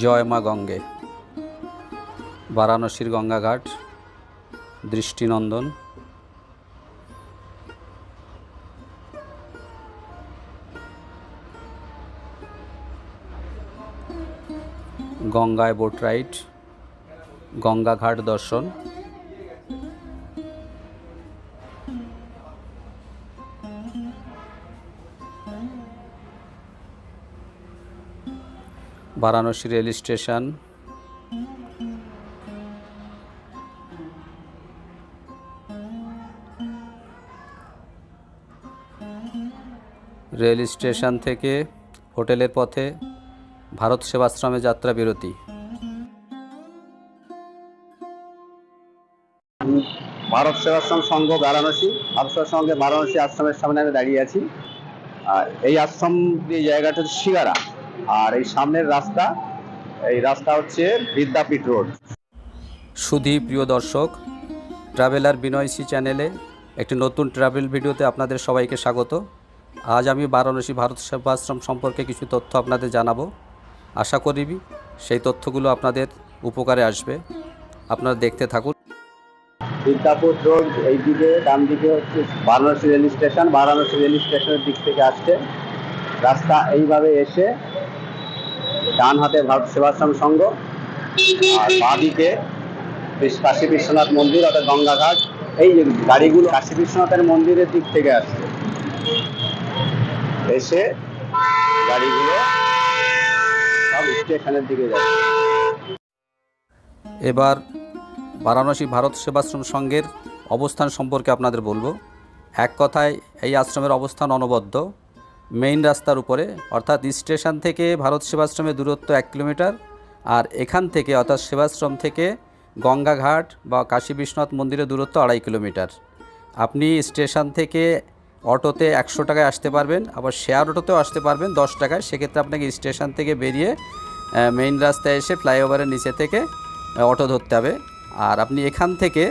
জয় মা গঙ্গে। বারাণসীর গঙ্গাঘাট দৃষ্টিনন্দন। গঙ্গায় বোট রাইড গঙ্গাঘাট দর্শন। Varanasi rail station. Rail station থেকে হোটেলের পথে ভারত সেবাশ্রমে যাত্রা বিরতি। ভারত সেবাশ্রম সংঘ বারাণসী ভারত সঙ্গে বারাণসী আশ্রমের সামনে আমি দাঁড়িয়ে আছি। আর এই আশ্রম এই জায়গাটা হচ্ছে শিগারা আর এই সামনের রাস্তা এই রাস্তা হচ্ছে বিদ্যাপীঠ রোড। সুধী প্রিয় দর্শক ট্রাভেলার বিনয়সী চ্যানেলে একটি নতুন ট্রাভেল ভিডিওতে আপনাদের সবাইকে স্বাগত। আজ আমি বারাণসী ভারত সেবাশ্রম সম্পর্কে কিছু তথ্য আপনাদের জানাব। আশা করি সেই তথ্যগুলো আপনাদের উপকারে আসবে। আপনারা দেখতে থাকুন। বিদ্যাপীঠ রোড এই দিকে ডান দিকে হচ্ছে Varanasi rail station. Varanasi rail স্টেশনের দিক থেকে আসছে। রাস্তা এইভাবে এসে ডান হাতে ভারত সেবাশ্রম সংঘ, আর বাঁ দিকে কাশী বিশ্বনাথ মন্দির, অর্থাৎ গঙ্গাঘাট। এই গাড়িগুলো কাশী বিশ্বনাথের মন্দিরের দিক থেকে আসছে, এসে গাড়িগুলো সব স্টেশনের দিকে যাচ্ছে। এবার বারাণসী ভারত সেবাশ্রম সংঘের অবস্থান সম্পর্কে আপনাদের বলব। এক কথায় এই আশ্রমের অবস্থান অনবদ্য। মেইন রাস্তার উপরে, অর্থাৎ স্টেশন থেকে ভারত সেবাশ্রমের দূরত্ব এক কিলোমিটার, আর এখান থেকে, অর্থাৎ সেবাশ্রম থেকে গঙ্গাঘাট বা কাশী বিশ্বনাথ মন্দিরের দূরত্ব আড়াই কিলোমিটার। আপনি স্টেশন থেকে অটোতে একশো টাকায় আসতে পারবেন, আবার শেয়ার অটোতেও আসতে পারবেন দশ টাকায়। সেক্ষেত্রে আপনাকে স্টেশন থেকে বেরিয়ে মেইন রাস্তায় এসে ফ্লাইওভারের নিচে থেকে অটো ধরতে হবে। আর আপনি এখান থেকে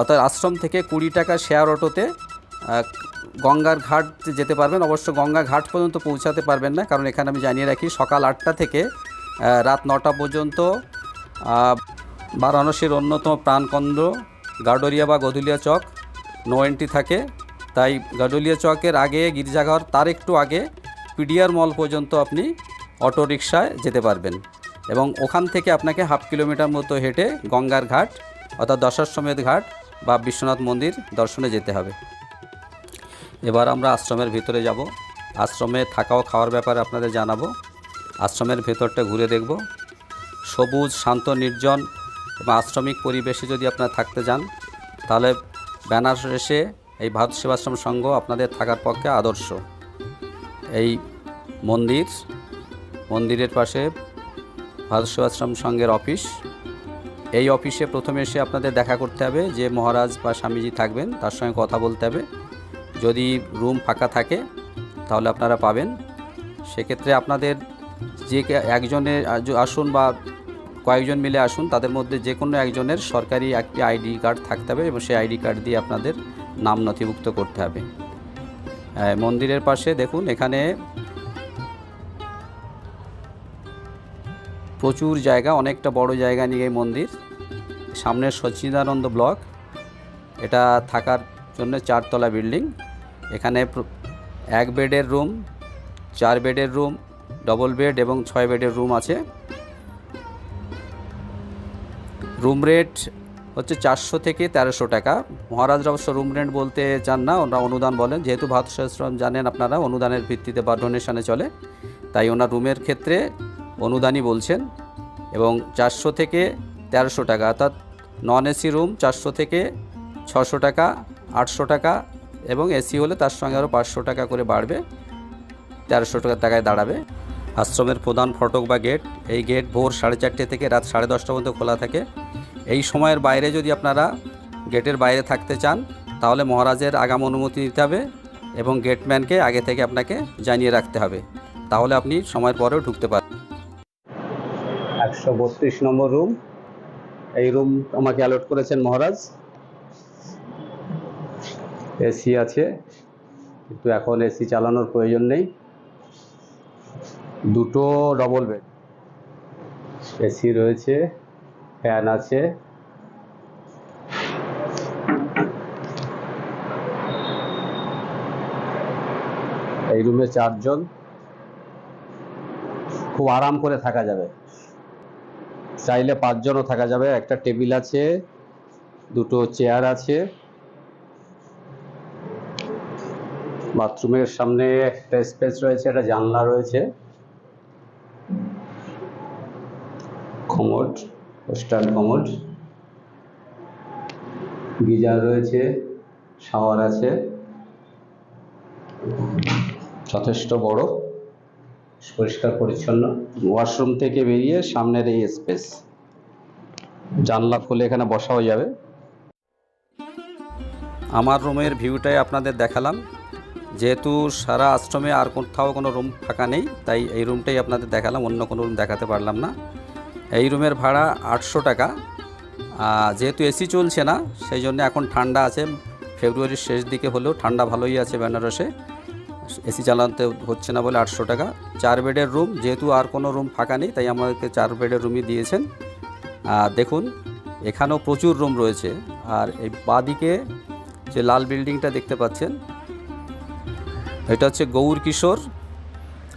অর্থাৎ আশ্রম থেকে কুড়ি টাকা শেয়ার অটোতে গঙ্গার ঘাট যেতে পারবেন। অবশ্য গঙ্গা ঘাট পর্যন্ত পৌঁছাতে পারবেন না, কারণ এখানে আমি জানিয়ে রাখি, সকাল আটটা থেকে রাত নটা পর্যন্ত বারাণসীর অন্যতম প্রাণকেন্দ্র গাডোরিয়া বা গধুলিয়া চক নো এন্ট্রি থাকে। তাই গাডোলিয়া চকের আগে গির্জাঘর, তার একটু আগে পিডিআর মল পর্যন্ত আপনি অটো রিকশায় যেতে পারবেন। এবং ওখান থেকে আপনাকে হাফ কিলোমিটার মতো হেঁটে গঙ্গার ঘাট, অর্থাৎ দশাশ্বমেধ ঘাট বা বিশ্বনাথ মন্দির দর্শনে যেতে হবে। এবার আমরা আশ্রমের ভিতরে যাব। আশ্রমে থাকা ও খাওয়ার ব্যাপারে আপনাদের জানাব। আশ্রমের ভেতরটা ঘুরে দেখব। সবুজ, শান্ত, নির্জন এবং আশ্রমিক পরিবেশে যদি আপনারা থাকতে যান, তাহলে বেনারসে এই ভারত সেবাশ্রম সংঘ আপনাদের থাকার পক্ষে আদর্শ। এই মন্দির, মন্দিরের পাশে ভারত সেবাশ্রম সংঘের অফিস। এই অফিসে প্রথমে এসে আপনাদের দেখা করতে হবে যে মহারাজ বা স্বামীজি থাকবেন, তার সঙ্গে কথা বলতে হবে। যদি রুম ফাঁকা থাকে, তাহলে আপনারা পাবেন। সেক্ষেত্রে আপনাদের যে একজনের আসুন বা কয়েকজন মিলে আসুন, তাদের মধ্যে যে কোনো একজনের সরকারি একটি আইডি কার্ড থাকতে হবে এবং সেই আইডি কার্ড দিয়ে আপনাদের নাম নথিভুক্ত করতে হবে। মন্দিরের পাশে দেখুন, এখানে প্রচুর জায়গা, অনেকটা বড় জায়গা নিয়ে এই মন্দির। সামনে সচ্চিদানন্দ ব্লক। এটা থাকার জন্য চারতলা বিল্ডিং। এখানে এক বেডের রুম, চার বেডের রুম, ডবল বেড এবং ছয় বেডের রুম আছে। রুম রেট হচ্ছে চারশো থেকে তেরোশো টাকা। মহারাজরা অবশ্য রুম রেন্ট বলতে চান না, ওনারা অনুদান বলেন। যেহেতু ভারত শাস্ত্রম জানেন আপনারা, অনুদানের ভিত্তিতে বা ডোনেশনে চলে। তাই ওনার রুমের ক্ষেত্রে অনুদানই বলছেন এবং চারশো থেকে তেরোশো টাকা, অর্থাৎ নন এসি রুম চারশো থেকে ছশো টাকা, আটশো টাকা এবং এসি হলে তার সঙ্গে আরও পাঁচশো টাকা করে বাড়বে, তেরোশো টাকা টাকায় দাঁড়াবে। আশ্রমের প্রধান ফটক বা গেট, এই গেট ভোর সাড়ে চারটে থেকে রাত সাড়ে দশটা পর্যন্ত খোলা থাকে। এই সময়ের বাইরে যদি আপনারা গেটের বাইরে থাকতে চান, তাহলে মহারাজের আগাম অনুমতি নিতে হবে এবং গেটম্যানকে আগে থেকে আপনাকে জানিয়ে রাখতে হবে। তাহলে আপনি সময়ের পরেও ঢুকতে পারবেন। একশো বত্রিশ নম্বর রুম। এই রুম আমাকে অ্যালট করেছেন মহারাজ। এসি আছে, কিন্তু এখন এসি চালানোর প্রয়োজন নেই। দুটো ডবল বেড এসি রয়েছে ফ্যান আছে। এই রুমে চারজন। খুব আরাম করে থাকা যাবে। চাইলে পাঁচজনও থাকা যাবে। একটা টেবিল আছে, দুটো চেয়ার আছে। বাথরুমের সামনে একটা স্পেস রয়েছে, একটা জানলা রয়েছে। Commode, western commode. গিজার রয়েছে, শাওয়ার আছে। যথেষ্ট বড়, পরিষ্কার পরিচ্ছন্ন। ওয়াশরুম থেকে বেরিয়ে সামনের এই স্পেস। জানলা খুলে এখানে বসাও যাবে। আমার রুমের ভিউটাই আপনাদের দেখালাম। যেহেতু সারা আশ্রমে আর কোথাও কোনো রুম ফাঁকা নেই, তাই এই রুমটাই আপনাদের দেখালাম, অন্য কোনো রুম দেখাতে পারলাম না। এই রুমের ভাড়া আটশো টাকা। যেহেতু এসি চলছে না, সেই জন্য এখন ঠান্ডা আছে। ফেব্রুয়ারির শেষ দিকে হলেও ঠান্ডা ভালোই আছে বেনারসে। এসি চালাতে হচ্ছে না বলে আটশো টাকা। চার বেডের রুম যেহেতু আর কোনো রুম ফাঁকা নেই, তাই আমাদেরকে চার বেডের রুমই দিয়েছেন। দেখুন, এখানেও প্রচুর রুম রয়েছে। আর এই বাদিকে যে লাল বিল্ডিংটা দেখতে পাচ্ছেন এটা হচ্ছে গৌর কিশোর,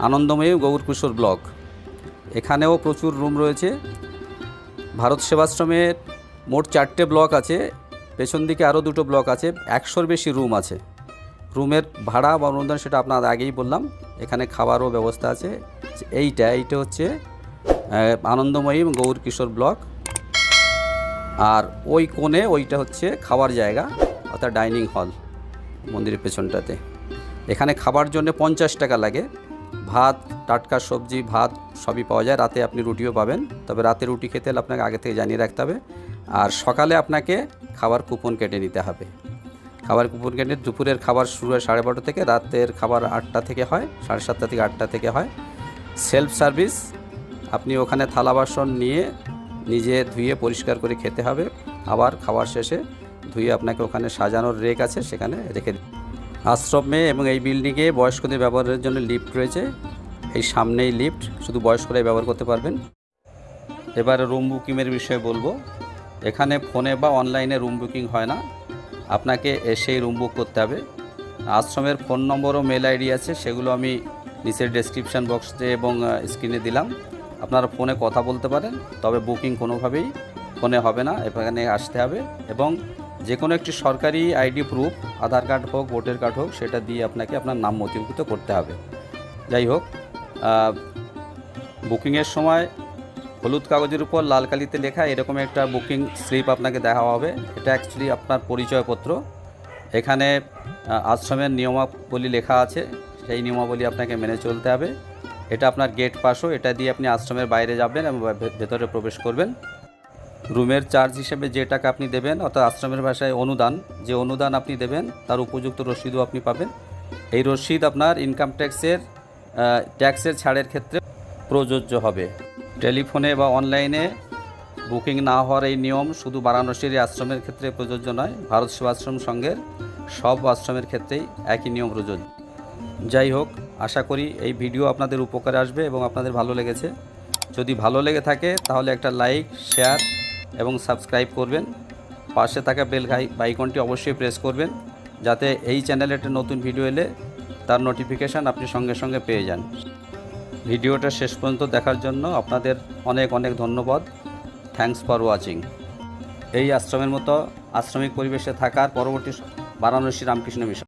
আনন্দময়ী গৌর কিশোর ব্লক। এখানেও প্রচুর রুম রয়েছে। ভারত সেবাশ্রমের মোট চারটে ব্লক আছে, পেছন দিকে আরও দুটো ব্লক আছে, একশোর বেশি রুম আছে। রুমের ভাড়া বা অনুদান সেটা আপনার আগেই বললাম, এখানে খাবারও ব্যবস্থা আছে। এইটা এইটা হচ্ছে আনন্দময়ী গৌর কিশোর ব্লক। আর ওই কোণে ওইটা হচ্ছে খাওয়ার জায়গা, অর্থাৎ ডাইনিং হল, মন্দিরের পেছনটাতে। এখানে খাবার জন্য পঞ্চাশ টাকা লাগে। ভাত, টাটকা সবজি, ভাত সবই পাওয়া যায়। রাতে আপনি রুটিও পাবেন। তবে রাতে রুটি খেতে হলে আপনাকে আগে থেকে জানিয়ে রাখতে হবে। আর সকালে আপনাকে খাবার কুপন কেটে নিতে হবে। খাবার কুপন কেটে দুপুরের খাবার শুরু হয় সাড়ে বারোটা থেকে, রাতের খাবার আটটা থেকে হয়, সাড়ে সাতটা থেকে আটটা থেকে হয়। সেলফ সার্ভিস, আপনি ওখানে থালা বাসন নিয়ে নিজে ধুয়ে পরিষ্কার করে খেতে হবে। আবার খাবার শেষে ধুয়ে আপনাকে ওখানে সাজানোর রেক আছে, সেখানে রেখে আশ্রমে এবং এই বিল্ডিংয়ে বয়স্কদের ব্যবহারের জন্য লিফট রয়েছে। এই সামনেই লিফট শুধু বয়স্করাই ব্যবহার করতে পারবেন। এবার রুম বুকিংয়ের বিষয়ে বলব। এখানে ফোনে বা অনলাইনে রুম বুকিং হয় না। আপনাকে এসেই রুম বুক করতে হবে। আশ্রমের ফোন নম্বর ও মেল আইডি আছে, সেগুলো আমি নিচের ডেসক্রিপশান বক্সে এবং স্ক্রিনে দিলাম। আপনারা ফোনে কথা বলতে পারেন, তবে বুকিং কোনোভাবেই ফোনে হবে না। এখানে আসতে হবে এবং যে কোনো একটি সরকারি আইডি প্রুফ, আধার কার্ড হোক, ভোটার কার্ড হোক, সেটা দিয়ে আপনাকে আপনার নাম নথিভুক্ত করতে হবে। যাই হোক বুকিংয়ের সময় হলুদ কাগজের উপর লাল কালিতে লেখা এরকম একটা বুকিং স্লিপ আপনাকে দেখা হবে। এটা অ্যাকচুয়ালি আপনার পরিচয়পত্র। এখানে আশ্রমের নিয়মাবলী লেখা আছে। সেই নিয়মাবলী আপনাকে মেনে চলতে হবে। এটা আপনার গেট পাসও এটা দিয়ে আপনি আশ্রমের বাইরে যাবেন এবং ভেতরে প্রবেশ করবেন। রুমের চার্জ হিসেবে যে টাকা আপনি দেবেন, অর্থাৎ আশ্রমের ভাষায় অনুদান, যে অনুদান আপনি দেবেন, তার উপযুক্ত রসিদও আপনি পাবেন। এই রসিদ আপনার ইনকাম ট্যাক্সের ট্যাক্সের ছাড়ের ক্ষেত্রে প্রযোজ্য হবে। টেলিফোনে বা অনলাইনে বুকিং না হওয়ার এই নিয়ম শুধু বারাণসীর আশ্রমের ক্ষেত্রে প্রযোজ্য নয়, ভারত সেবাশ্রম সংঘের সব আশ্রমের ক্ষেত্রেই একই নিয়ম প্রযোজ্য। যাই হোক, আশা করি এই ভিডিও আপনাদের উপকারে আসবে এবং আপনাদের ভালো লেগেছে। যদি ভালো লেগে থাকে, তাহলে একটা লাইক শেয়ার এবং সাবস্ক্রাইব করবেন। পাশে থাকা বেল আইকনটি অবশ্যই প্রেস করবেন, যাতে এই চ্যানেলে একটা নতুন ভিডিও এলে তার নোটিফিকেশান আপনি সঙ্গে সঙ্গে পেয়ে যান। ভিডিওটা শেষ পর্যন্ত দেখার জন্য আপনাদের অনেক অনেক ধন্যবাদ। থ্যাঙ্কস ফর ওয়াচিং এই আশ্রমের মতো আশ্রমিক পরিবেশে থাকার পরবর্তী বারাণসী রামকৃষ্ণ মিশন।